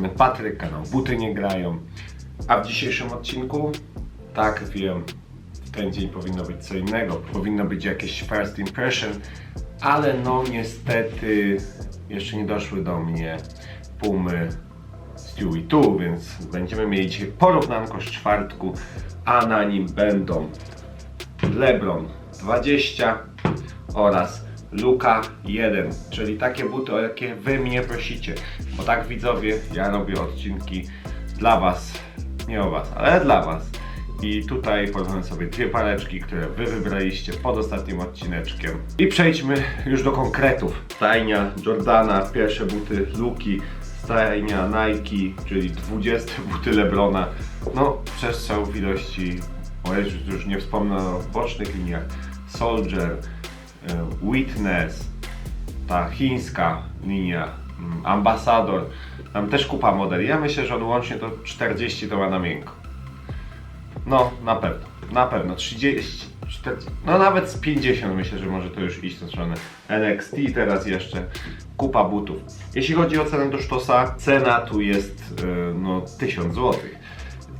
Strony Patryk, kanał Buty nie grają. A w dzisiejszym odcinku, tak wiem, ten dzień powinno być co innego, powinno być jakieś first impression, ale no niestety jeszcze nie doszły do mnie pumy Stewie tu, więc będziemy mieli dzisiaj porównanko z czwartku, a na nim będą LeBron 20 oraz Luka 1, czyli takie buty, o jakie wy mnie prosicie. Bo tak widzowie, ja robię odcinki dla was, nie o was, ale dla was. I tutaj poznałem sobie dwie pareczki, które wy wybraliście pod ostatnim odcineczkiem. I przejdźmy już do konkretów. Stajnia Jordana, pierwsze buty Luki, stajnia Nike, czyli 20 buty Lebrona. No, przestrzał w ilości, o już, nie wspomnę o bocznych liniach, Soldier, Witness, ta chińska linia, mm, Ambassador, tam też kupa modeli. Ja myślę, że on łącznie to 40 to ma na miękko. No, na pewno, na pewno 30, 40, no nawet z 50 myślę, że może to już iść w tę stronę. NXT teraz jeszcze, kupa butów. Jeśli chodzi o cenę do sztosa, cena tu jest e, no 1000 zł.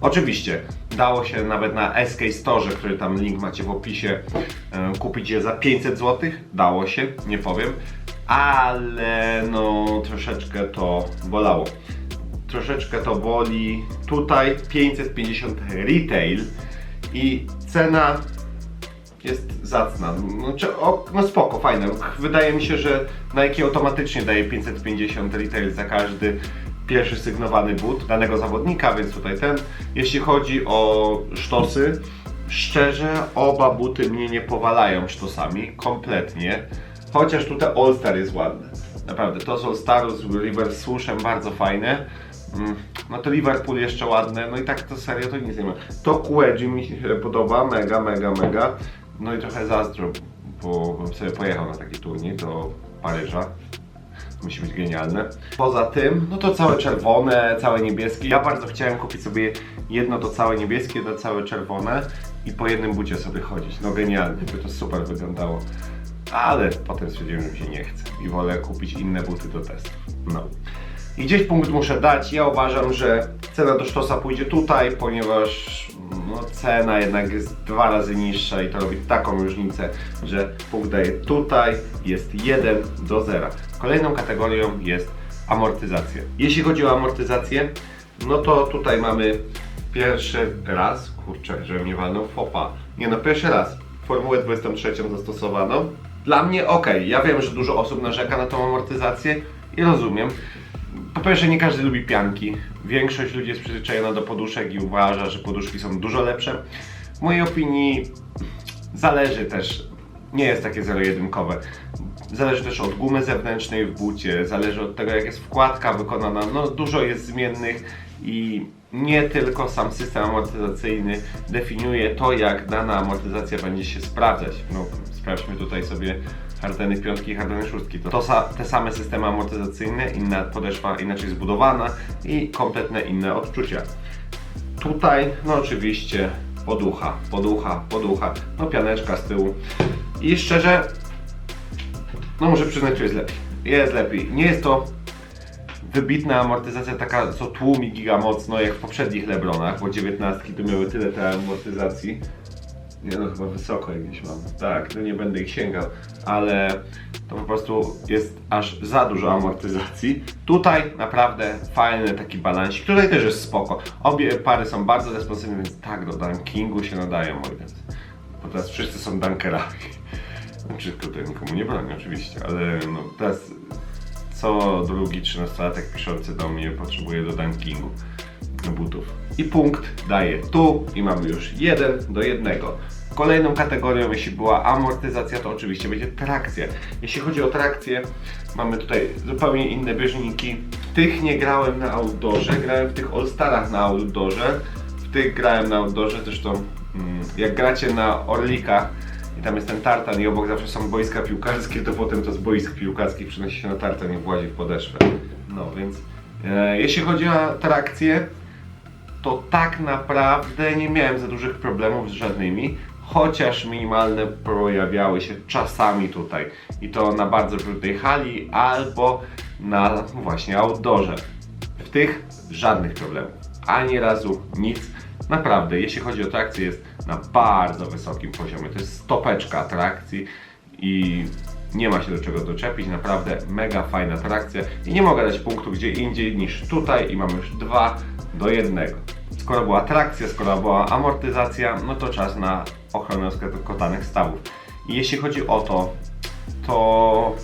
Oczywiście, dało się nawet na SK Store, który tam link macie w opisie, e, kupić je za 500 zł. Dało się, nie powiem, ale no troszeczkę to bolało. Troszeczkę to boli. Tutaj 550 retail i cena jest zacna. No, o, no spoko, fajne. Wydaje mi się, że Nike automatycznie daje 550 retail za każdy pierwszy sygnowany but danego zawodnika, więc tutaj ten. Jeśli chodzi o sztosy, szczerze oba buty mnie nie powalają sztosami, kompletnie. Chociaż tutaj All Star jest ładny. Naprawdę, to z All Staru z River Swooshem bardzo fajne. Mm, No to Liverpool jeszcze ładne, no i tak to serio to nic nie ma. To Kuedzi mi się podoba, mega, mega, mega. No i trochę zazdro, bo bym sobie pojechał na taki turniej do Paryża. Musi być genialne. Poza tym, no to całe czerwone, całe niebieskie. Ja bardzo chciałem kupić sobie jedno to całe niebieskie, jedno całe czerwone i po jednym bucie sobie chodzić. No genialnie, by to super wyglądało. Ale potem stwierdziłem, że mi się nie chce i wolę kupić inne buty do testów. No. I gdzieś punkt muszę dać. Ja uważam, że cena do sztosa pójdzie tutaj, ponieważ no, cena jednak jest dwa razy niższa i to robi taką różnicę, że punkt daje tutaj, jest 1 do 0. Kolejną kategorią jest amortyzacja. Jeśli chodzi o amortyzację, no to tutaj mamy pierwszy raz, kurczę, że mnie walnął fopa. Nie no, pierwszy raz Formułę 23 zastosowano. Dla mnie ok, ja wiem, że dużo osób narzeka na tą amortyzację i rozumiem. Po pierwsze, nie każdy lubi pianki. Większość ludzi jest przyzwyczajona do poduszek i uważa, że poduszki są dużo lepsze. W mojej opinii zależy też, nie jest takie zero-jedynkowe. Zależy też od gumy zewnętrznej w bucie, zależy od tego, jak jest wkładka wykonana. No, dużo jest zmiennych i nie tylko sam system amortyzacyjny definiuje to, jak dana amortyzacja będzie się sprawdzać. No, sprawdźmy tutaj sobie Hardeny piątki i Hardeny szóstki. To, to sa, te same systemy amortyzacyjne, inna podeszwa inaczej zbudowana i kompletne inne odczucia. Tutaj, no oczywiście, poducha, poducha, poducha, no pianeczka z tyłu. I szczerze, no muszę przyznać, że jest lepiej. Jest lepiej. Nie jest to wybitna amortyzacja taka, co tłumi giga mocno, jak w poprzednich Lebronach, bo 19 to miały tyle tej amortyzacji. Nie no, chyba wysoko jakieś mam. Tak, no nie będę ich sięgał, ale to po prostu jest aż za dużo amortyzacji. Tutaj naprawdę fajny taki balansik. Tutaj też jest spoko. Obie pary są bardzo responsywne, więc tak do dunkingu się nadają, moi drodzy. Bo teraz wszyscy są dunkerami. Znaczy tutaj nikomu nie bronię oczywiście, ale no teraz co drugi 13-latek piszący do mnie potrzebuje do dunkingu butów. I punkt daje tu i mamy już jeden do jednego. Kolejną kategorią, jeśli była amortyzacja, to oczywiście będzie trakcja. Jeśli chodzi o trakcję, mamy tutaj zupełnie inne bieżniki. Tych nie grałem na outdoorze, grałem w tych All-Starach na outdoorze. W tych grałem na outdoorze, zresztą mm, jak gracie na Orlikach i tam jest ten tartan i obok zawsze są boiska piłkarskie, to potem to z boisk piłkarskich przenosi się na tartan i włazi w podeszwę. No więc e, jeśli chodzi o trakcję, to tak naprawdę nie miałem za dużych problemów z żadnymi, chociaż minimalne pojawiały się czasami tutaj. I to na bardzo brudnej hali albo na właśnie outdoorze. W tych żadnych problemów. Ani razu nic. Naprawdę, jeśli chodzi o trakcję, jest na bardzo wysokim poziomie. To jest stopeczka atrakcji i nie ma się do czego doczepić. Naprawdę mega fajna atrakcja i nie mogę dać punktu gdzie indziej niż tutaj i mamy już dwa do jednego. Skoro była atrakcja, skoro była amortyzacja, no to czas na ochronę skotanych stawów. I jeśli chodzi o to, to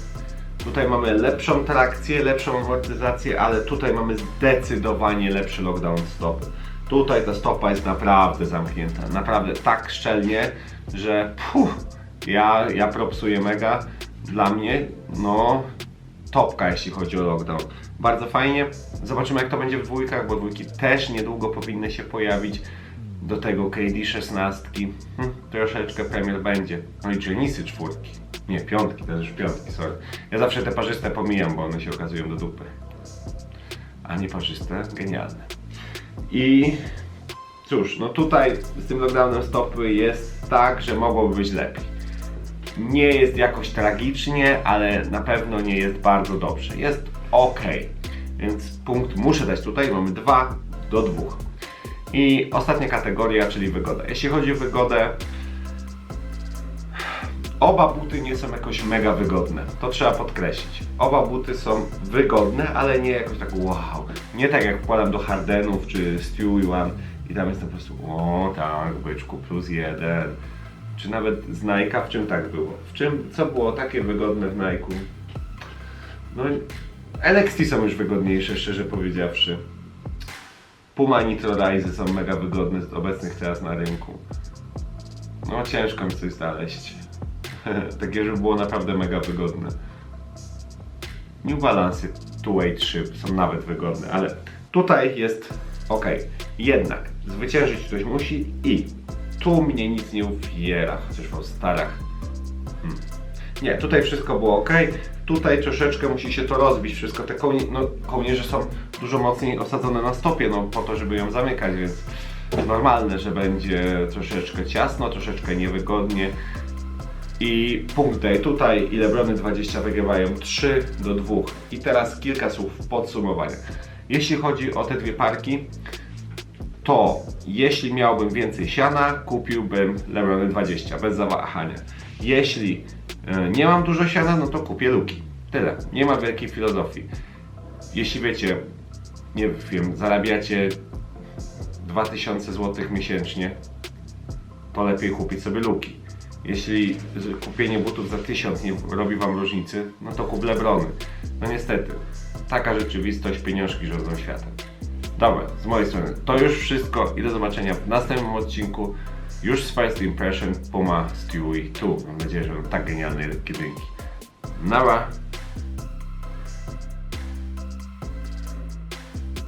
tutaj mamy lepszą trakcję, lepszą amortyzację, ale tutaj mamy zdecydowanie lepszy lockdown stopy. Tutaj ta stopa jest naprawdę zamknięta, naprawdę tak szczelnie, że puh, ja, ja propsuję mega. Dla mnie, no, topka jeśli chodzi o lockdown. Bardzo fajnie. Zobaczymy jak to będzie w dwójkach, bo dwójki też niedługo powinny się pojawić. Do tego KD 16. Hm, troszeczkę premier będzie. No i Genisy czwórki. Nie, piątki, to już piątki, sorry. Ja zawsze te parzyste pomijam, bo one się okazują do dupy. A nie parzyste, genialne. I cóż, no tutaj z tym lockdownem stopy jest tak, że mogłoby być lepiej. Nie jest jakoś tragicznie, ale na pewno nie jest bardzo dobrze. Jest ok. Więc punkt muszę dać tutaj. Mamy 2 do 2. I ostatnia kategoria, czyli wygoda. Jeśli chodzi o wygodę, oba buty nie są jakoś mega wygodne. To trzeba podkreślić. Oba buty są wygodne, ale nie jakoś tak wow. Nie tak jak wkładam do Hardenów czy Stewie One i tam jestem po prostu o tak, byczku plus jeden. Czy nawet z Nike'a, w czym tak było? W czym, co było takie wygodne w Nike'u? No, LXT są już wygodniejsze, szczerze powiedziawszy. Puma Nitro Rise są mega wygodne z obecnych teraz na rynku. No ciężko mi coś znaleźć. Takie, żeby było naprawdę mega wygodne. New Balance 2 3 są nawet wygodne, ale tutaj jest ok. Jednak zwyciężyć ktoś musi i tu mnie nic nie uwiera, chociaż w starach. Hmm. Nie, tutaj wszystko było ok. Tutaj troszeczkę musi się to rozbić. Wszystko te kołnie, no, kołnierze są dużo mocniej osadzone na stopie, no po to, żeby ją zamykać, więc normalne, że będzie troszeczkę ciasno, troszeczkę niewygodnie. I punkt day tutaj i Lebrony 20 wygrywają 3 do 2. I teraz kilka słów podsumowania. Jeśli chodzi o te dwie parki, to jeśli miałbym więcej siana, kupiłbym Lebrony 20 bez zawahania. Jeśli e, nie mam dużo siana, no to kupię luki. Tyle. Nie ma wielkiej filozofii. Jeśli wiecie, nie wiem, zarabiacie 2000 zł miesięcznie, to lepiej kupić sobie luki. Jeśli kupienie butów za 1000 nie robi Wam różnicy, no to kup Lebrony. No niestety, taka rzeczywistość, pieniążki rządzą światem. Dobra, z mojej strony to już wszystko i do zobaczenia w następnym odcinku. Już z First Impression Puma Stewie 2. Mam nadzieję, że będą tak genialne jedynki. Nara!